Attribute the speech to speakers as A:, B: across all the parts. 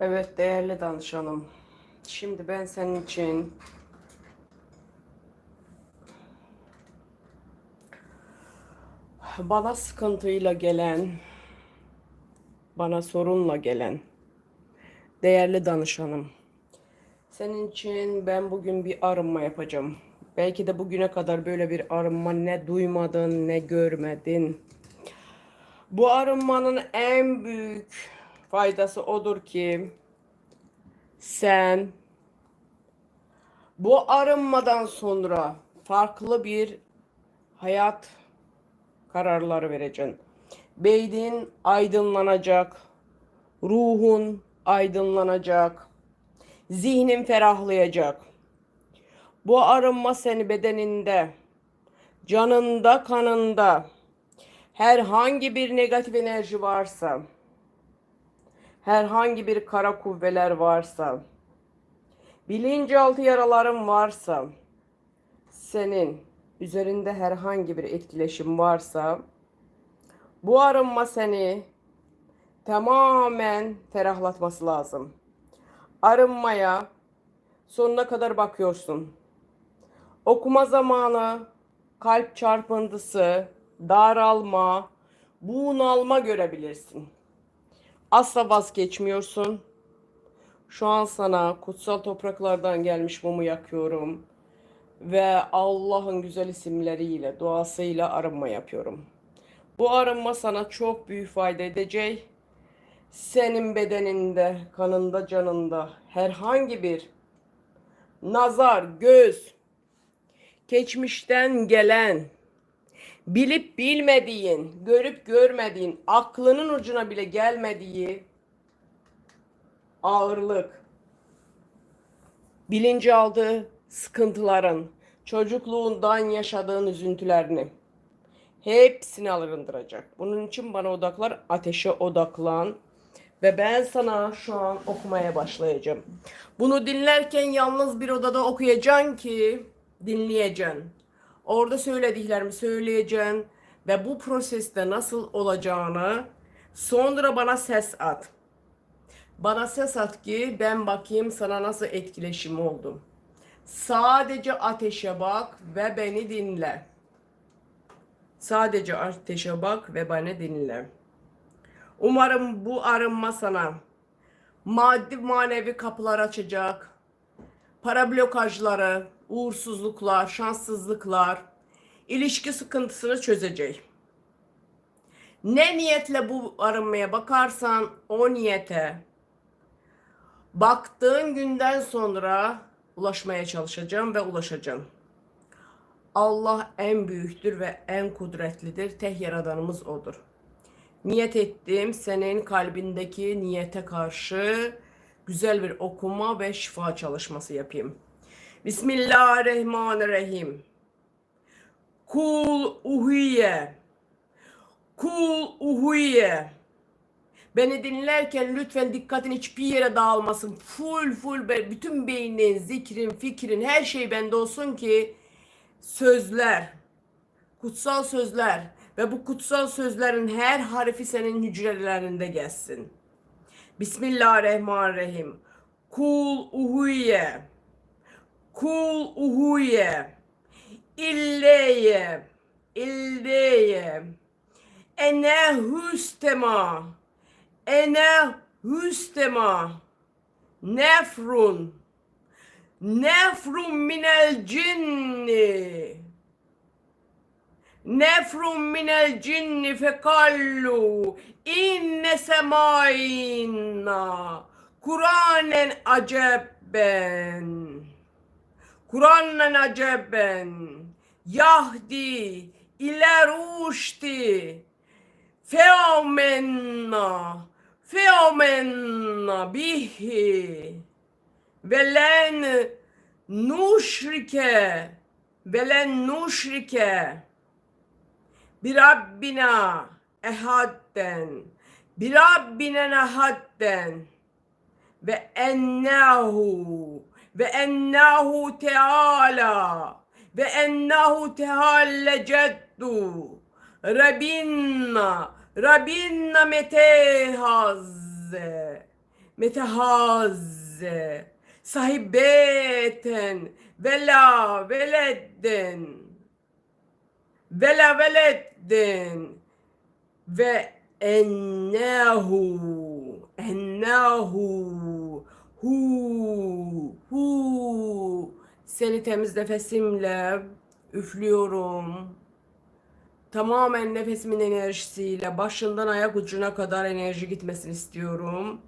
A: Evet değerli danışanım. Şimdi ben senin için bana sıkıntıyla gelen, bana sorunla gelen değerli danışanım. Senin için ben bugün bir arınma yapacağım. Belki de bugüne kadar böyle bir arınma ne duymadın ne görmedin. Bu arınmanın en büyük faydası odur ki sen bu arınmadan sonra farklı bir hayat kararları vereceksin. Beynin aydınlanacak, ruhun aydınlanacak, zihnin ferahlayacak. Bu arınma seni bedeninde, canında, kanında herhangi bir negatif enerji varsa, herhangi bir kara kuvveler varsa, bilinçaltı yaraların varsa, senin üzerinde herhangi bir etkileşim varsa, bu arınma seni tamamen ferahlatması lazım. Arınmaya sonuna kadar bakıyorsun. Okuma zamanı, kalp çarpıntısı, daralma, bunalma görebilirsin. Asla vazgeçmiyorsun. Şu an sana kutsal topraklardan gelmiş mumu yakıyorum ve Allah'ın güzel isimleriyle, duasıyla arınma yapıyorum. Bu arınma sana çok büyük fayda edecek. Senin bedeninde, kanında, canında herhangi bir nazar, göz, geçmişten gelen, bilip bilmediğin, görüp görmediğin, aklının ucuna bile gelmediği ağırlık, bilinçaltı sıkıntıların, çocukluğundan yaşadığın üzüntülerini hepsini arındıracak. Bunun için bana odaklar, ateşe odaklan ve ben sana şu an okumaya başlayacağım. Bunu dinlerken yalnız bir odada okuyacaksın ki dinleyeceksin. Orada söylediklerimi söyleyeceksin ve bu proseste nasıl olacağını sonra bana ses at. Bana ses at ki ben bakayım sana nasıl etkileşim oldu. Sadece ateşe bak ve beni dinle. Sadece ateşe bak ve beni dinle. Umarım bu arınma sana maddi manevi kapılar açacak. Para blokajları, uğursuzluklar, şanssızlıklar, ilişki sıkıntısını çözecek. Ne niyetle bu arınmaya bakarsan o niyete baktığın günden sonra ulaşmaya çalışacağım ve ulaşacağım. Allah en büyüktür ve en kudretlidir. Tek yaradanımız odur. Niyet ettim senin kalbindeki niyete karşı güzel bir okuma ve şifa çalışması yapayım. Bismillahirrahmanirrahim. Kul uhiye. Kul uhiye. Beni dinlerken lütfen dikkatin hiçbir yere dağılmasın. Full full bütün beynin, zikrin, fikrin her şey bende olsun ki sözler, kutsal sözler ve bu kutsal sözlerin her harfi senin hücrelerinde gelsin. Bismillahirrahmanirrahim. Kul uhuye. Kul uhuye. İlleye. İlleye. Ene hüstema. Ene hüstema. Nefrun. Nefrun minel cinni. Nefrun minel cinni fekallu inne semainna Kur'anen acebben Kur'anen acebben Yahdi ile ruşti Feomenna Feomenna bihi. Ve len nuşrike ve len nuşrike. Bir Rabbina ehadden bir Rabbinen ehadden ve ennehu ve ennehu teala. Ve ennehu tehalle ceddu. Rabbinna Rabbinna metehazze. Metehazze. Sahibeten vela veledden. Vela veledden. Ve ennehu ennehu hu hu seni temiz nefesimle üflüyorum. Tamamen nefesimin enerjisiyle başından ayak ucuna kadar enerji gitmesini istiyorum.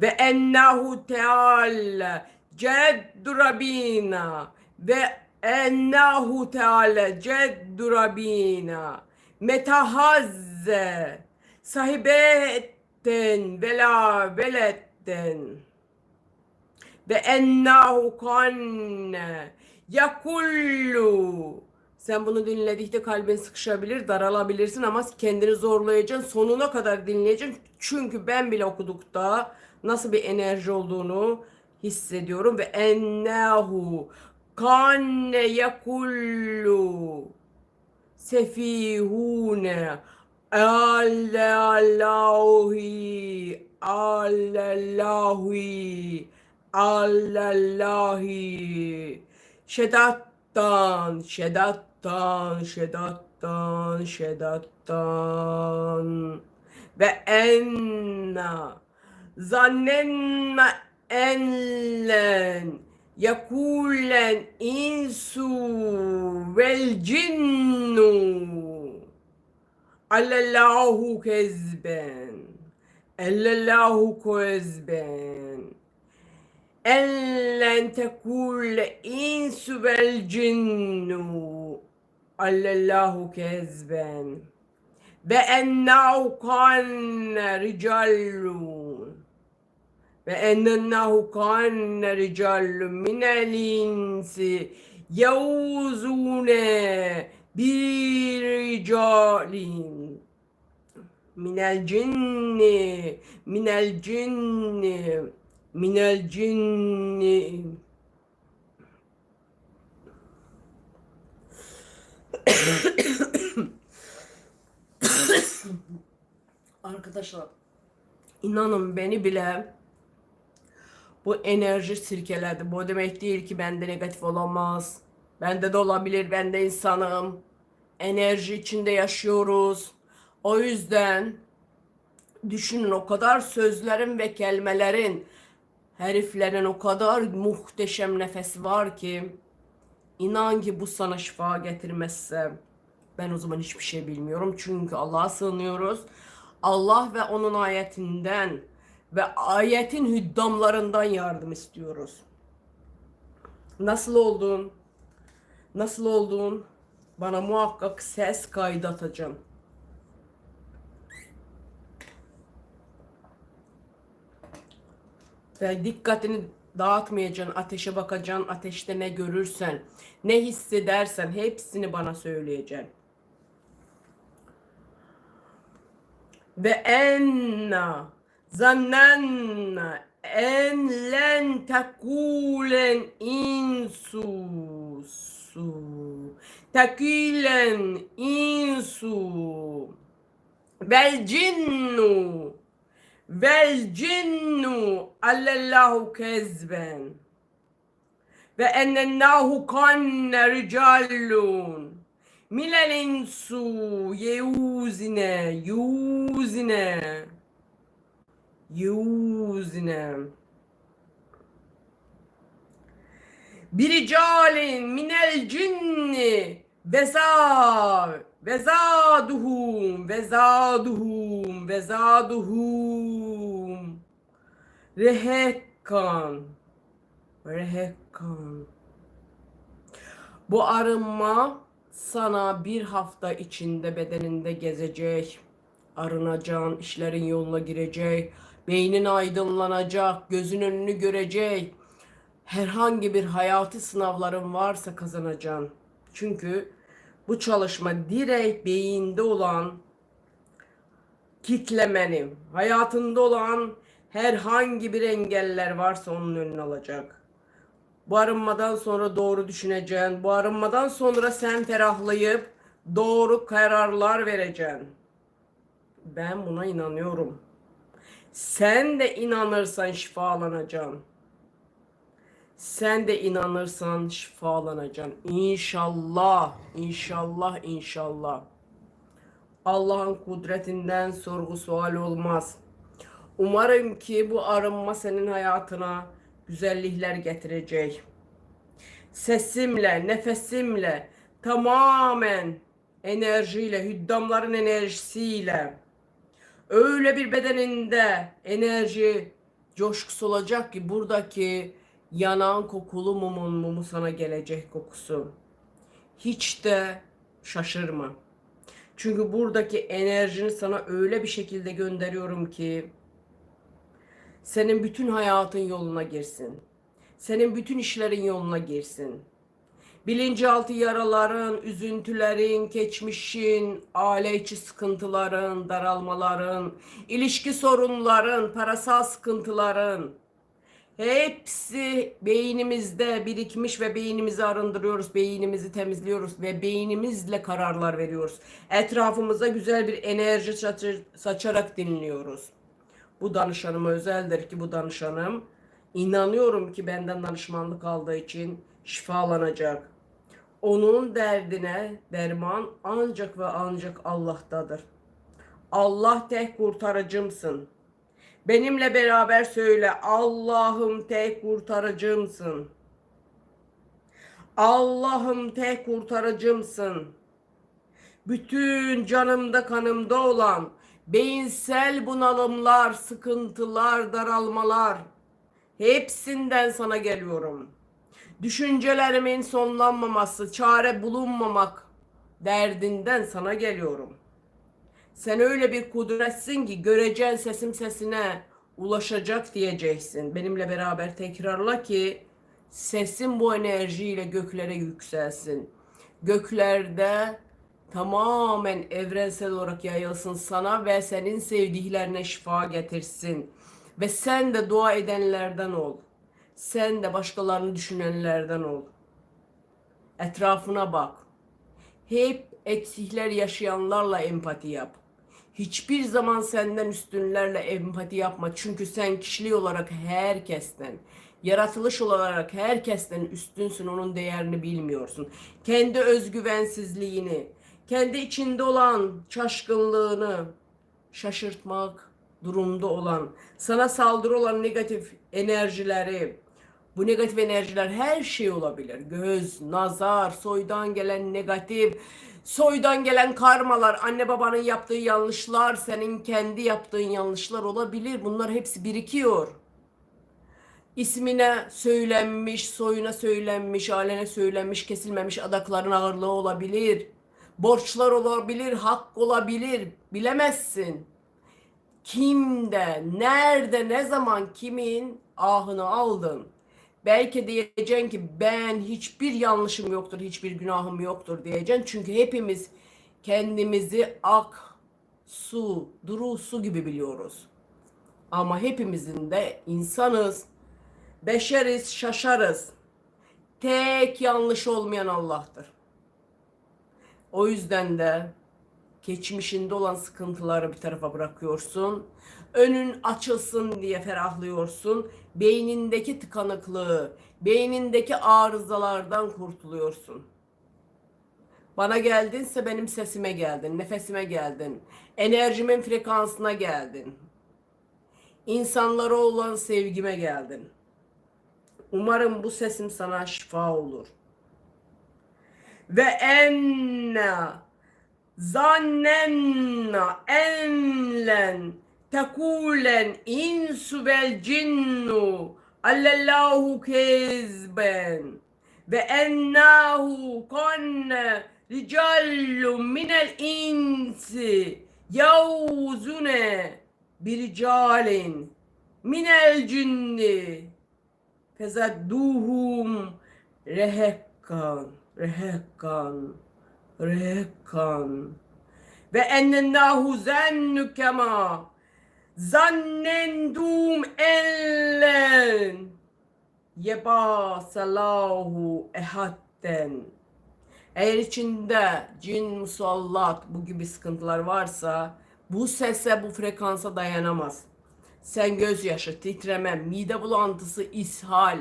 A: Ve ennehu teala ceddu Rabbina ve ennehu teala ceddu Rabbina metahazze sahibetten vela veletten ve ennahu kanne sen bunu dinledikçe kalbin sıkışabilir, daralabilirsin ama kendini zorlayacaksın. Sonuna kadar dinleyeceksin. Çünkü ben bile okudukta nasıl bir enerji olduğunu hissediyorum ve ennahu kanne yakullu sefihune Allahi Allahi Allahi Şedattan Şedattan Şedattan Şedattan. Ve enna. Zannenna enlen. Yakulen insu vel cinnu. Allallahu kezben. Allallahu kezben. Ellen tekul insu vel cinnu. Allallahu kezben. Ve ennahu kanne ricallun. Ve ennahu kanne ricallun minel insi yevzune biricalin minel cinni minel cinni minel cinni Arkadaşlar inanın beni bile bu enerji sirkeledi. Bu demek değil ki bende negatif olamaz. Bende de olabilir. Ben de insanım. Enerji içinde yaşıyoruz. O yüzden düşünün o kadar sözlerin ve kelimelerin heriflerin o kadar muhteşem nefesi var ki inan ki bu sana şifa getirmezse ben o zaman hiçbir şey bilmiyorum. Çünkü Allah'a sığınıyoruz. Allah ve onun ayetinden ve ayetin hüddamlarından yardım istiyoruz. Nasıl oldun? Nasıl oldun? Bana muhakkak ses kaydı. Dikkatini dağıtmayacaksın, ateşe bakacaksın, ateşte ne görürsen, ne hissedersen hepsini bana söyleyeceksin. Ve enna zannenna en len tekulen insu su. Tekilen insu. Vel cinnu vel cinnu allallahu kezben. Ve ennenahu kanne ricallun minel insu yeuzine yuzine yuzine biricalin minel cinni veza vezaduhum vezaduhum vezaduhum rehekkan rehekkan bu arınma sana bir hafta içinde bedeninde gezecek, arınacaksın, işlerin yoluna girecek, beynin aydınlanacak, gözün önünü görecek. Herhangi bir hayatı sınavların varsa kazanacaksın. Çünkü bu çalışma direkt beyinde olan kitlemeni, hayatında olan herhangi bir engeller varsa onun önüne alacak. Bu arınmadan sonra doğru düşüneceksin. Bu arınmadan sonra sen ferahlayıp doğru kararlar vereceksin. Ben buna inanıyorum. Sen de inanırsan şifalanacaksın. Sen de inanırsan şifalanacaksın. İnşallah, inşallah, inşallah. Allah'ın kudretinden sorgu sual olmaz. Umarım ki bu arınma senin hayatına güzellikler getirecek. Sesimle, nefesimle, tamamen enerjiyle, hüddamların enerjisiyle öyle bir bedeninde enerji coşkusu olacak ki buradaki yanan kokulu mumun mumu sana gelecek kokusu. Hiç de şaşırma. Çünkü buradaki enerjini sana öyle bir şekilde gönderiyorum ki senin bütün hayatın yoluna girsin. Senin bütün işlerin yoluna girsin. Bilinçaltı yaraların, üzüntülerin, geçmişin, aile içi sıkıntıların, daralmaların, ilişki sorunların, parasal sıkıntıların hepsi beynimizde birikmiş ve beynimizi arındırıyoruz, beynimizi temizliyoruz ve beynimizle kararlar veriyoruz. Etrafımıza güzel bir enerji saçarak dinliyoruz. Bu danışanıma özeldir ki bu danışanım inanıyorum ki benden danışmanlık aldığı için şifalanacak. Onun derdine derman ancak ve ancak Allah'tadır. Allah tek kurtarıcımsın. Benimle beraber söyle Allah'ım tek kurtarıcımsın. Allah'ım tek kurtarıcımsın. Bütün canımda kanımda olan beyinsel bunalımlar, sıkıntılar, daralmalar hepsinden sana geliyorum. Düşüncelerimin sonlanmaması, çare bulunmamak derdinden sana geliyorum. Sen öyle bir kudretsin ki göreceğin sesim sesine ulaşacak diyeceksin. Benimle beraber tekrarla ki sesin bu enerjiyle göklere yükselsin. Göklerde tamamen evrensel olarak yayılsın sana ve senin sevdiklerine şifa getirsin. Ve sen de dua edenlerden ol. Sen de başkalarını düşünenlerden ol. Etrafına bak. Hep eksikler yaşayanlarla empati yap. Hiçbir zaman senden üstünlerle empati yapma. Çünkü sen kişiliği olarak herkesten, yaratılış olarak herkesten üstünsün. Onun değerini bilmiyorsun. Kendi özgüvensizliğini, kendi içinde olan şaşkınlığını şaşırtmak durumda olan, sana saldırı olan negatif enerjileri, bu negatif enerjiler her şey olabilir. Göz, nazar, soydan gelen negatif, soydan gelen karmalar, anne babanın yaptığı yanlışlar, senin kendi yaptığın yanlışlar olabilir. Bunlar hepsi birikiyor. İsmine söylenmiş, soyuna söylenmiş, ailene söylenmiş, kesilmemiş adakların ağırlığı olabilir. Borçlar olabilir, hak olabilir. Bilemezsin. Kimde, nerede, ne zaman kimin ahını aldın? Belki diyeceksin ki ben hiçbir yanlışım yoktur, hiçbir günahım yoktur diyeceksin. Çünkü hepimiz kendimizi ak, su, duru su gibi biliyoruz. Ama hepimizin de insanız, beşeriz, şaşarız. Tek yanlış olmayan Allah'tır. O yüzden de geçmişinde olan sıkıntıları bir tarafa bırakıyorsun. Önün açılsın diye ferahlıyorsun. Beynindeki tıkanıklığı, beynindeki arızalardan kurtuluyorsun. Bana geldinse benim sesime geldin, nefesime geldin, enerjimin frekansına geldin. İnsanlara olan sevgime geldin. Umarım bu sesim sana şifa olur. Ve enne zannenna enlen tekulen insu vel cinnu allallahu kezben ve ennahu kanne ricallun minel insi yavzune biricalin minel cinni fezadduhum rehekkan rehekkan rehekkan. Ve ennahu zennu kema zannendum ellen yeba salahu ehatten eğer içinde cin, musallat bu gibi sıkıntılar varsa bu sese, bu frekansa dayanamaz. Sen gözyaşı, titreme, mide bulantısı, ishal,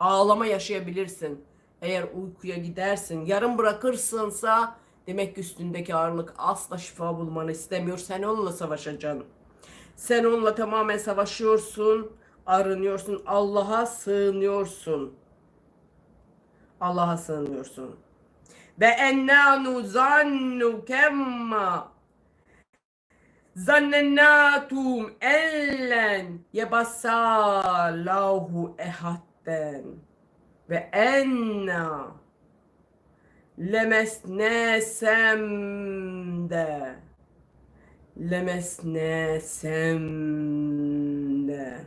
A: ağlama yaşayabilirsin. Eğer uykuya gidersin, yarım bırakırsınsa demek ki üstündeki ağırlık asla şifa bulmanı istemiyor. Sen onunla savaşacaksın. Sen onunla tamamen savaşıyorsun, arınıyorsun, Allah'a sığınıyorsun. Allah'a sığınıyorsun. Ve enna nuzannu kemma zannennatum ellen yebassalahu ehadden ve enna lemesnesemde lemesnesemde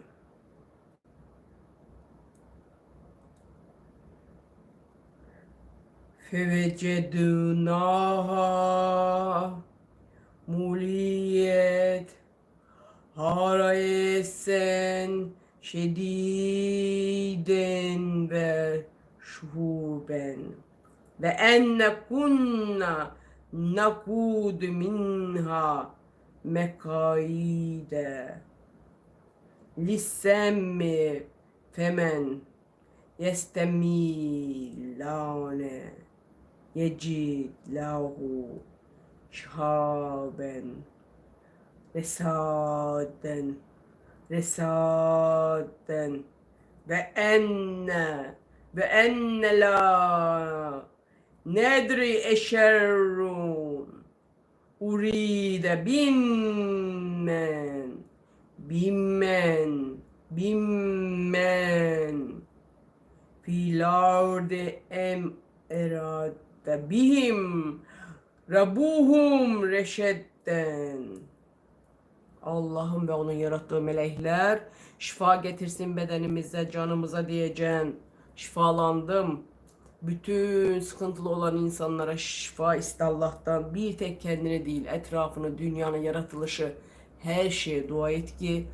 A: fevecednaha muliyet harayesen şediden ve şuben. Ve enne kunna nakud minha mekaide lissemmi femen? Yestemilane yecid lahu şaben resaden resaden ve enne. Ve enne la nedri eşerrun uride bimmen bimmen bimmen fil ardi em erade bihim rabuhum reşedden Allah'ım ve onun yarattığı melekler şifa getirsin bedenimize, canımıza diyeceksin. Şifalandım. Bütün sıkıntılı olan insanlara şifa iste Allah'tan. Bir tek kendini değil, etrafını, dünyanın yaratılışı, her şeye dua et ki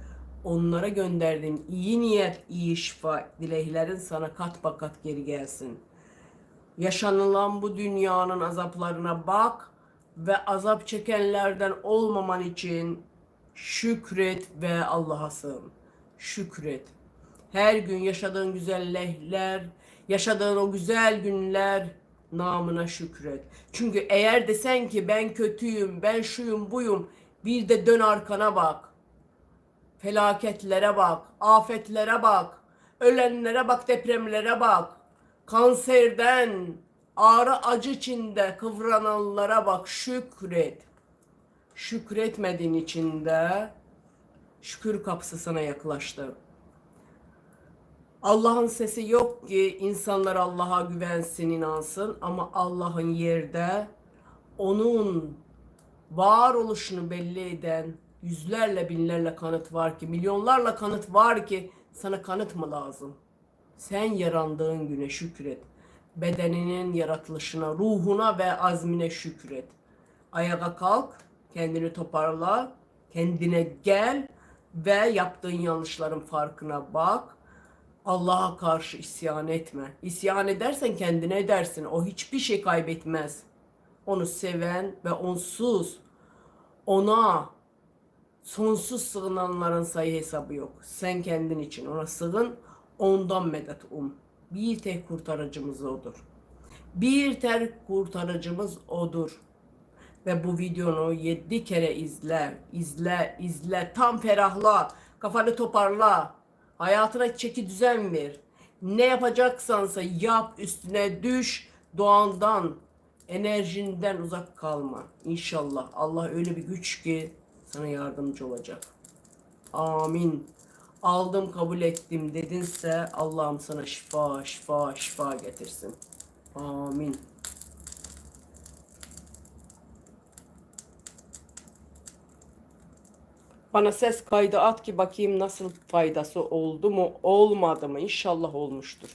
A: onlara gönderdiğin iyi niyet, iyi şifa dileklerin sana kat bakat geri gelsin. Yaşanılan bu dünyanın azaplarına bak ve azap çekenlerden olmaman için şükret ve Allah'a sığın. Şükret. Her gün yaşadığın güzellikler, yaşadığın o güzel günler namına şükret. Çünkü eğer desen ki ben kötüyüm, ben şuyum, buyum, bir de dön arkana bak. Felaketlere bak, afetlere bak, ölenlere bak, depremlere bak. Kanserden, ağrı acı içinde kıvrananlara bak, şükret. Şükretmediğin için de şükür kapısı sana yaklaştı. Allah'ın sesi yok ki insanlar Allah'a güvensin, inansın ama Allah'ın yerde onun varoluşunu belli eden yüzlerle binlerle kanıt var ki, milyonlarla kanıt var ki sana kanıt mı lazım? Sen yarandığın güne şükret. Bedeninin yaratılışına, ruhuna ve azmine şükret. Ayağa kalk, kendini toparla, kendine gel ve yaptığın yanlışların farkına bak. Allah'a karşı isyan etme. İsyan edersen kendine edersin. O hiçbir şey kaybetmez. Onu seven ve onsuz ona sonsuz sığınanların sayı hesabı yok. Sen kendin için ona sığın, ondan medet um. Bir tek kurtarıcımız odur. Bir tek kurtarıcımız odur. Ve bu videonu yedi kere izle, izle, izle. Tam ferahla, kafanı toparla. Hayatına çeki düzen ver. Ne yapacaksansa yap, üstüne düş. Doğandan, enerjinden uzak kalma. İnşallah Allah öyle bir güç ki sana yardımcı olacak. Amin. Aldım, kabul ettim dedinse Allah'ım sana şifa, şifa, şifa getirsin. Amin. Bana ses kaydı at ki bakayım nasıl faydası oldu mu, olmadı mı? İnşallah olmuştur.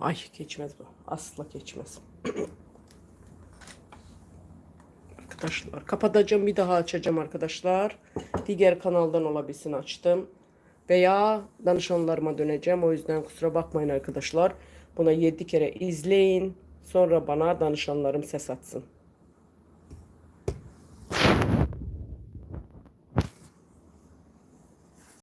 A: Ay geçmez bu. Asla geçmez. arkadaşlar kapatacağım bir daha açacağım arkadaşlar. Diğer kanaldan olabilsin açtım. Veya danışanlarıma döneceğim. O yüzden kusura bakmayın arkadaşlar. Buna 7 kere izleyin. Sonra bana danışanlarım ses atsın.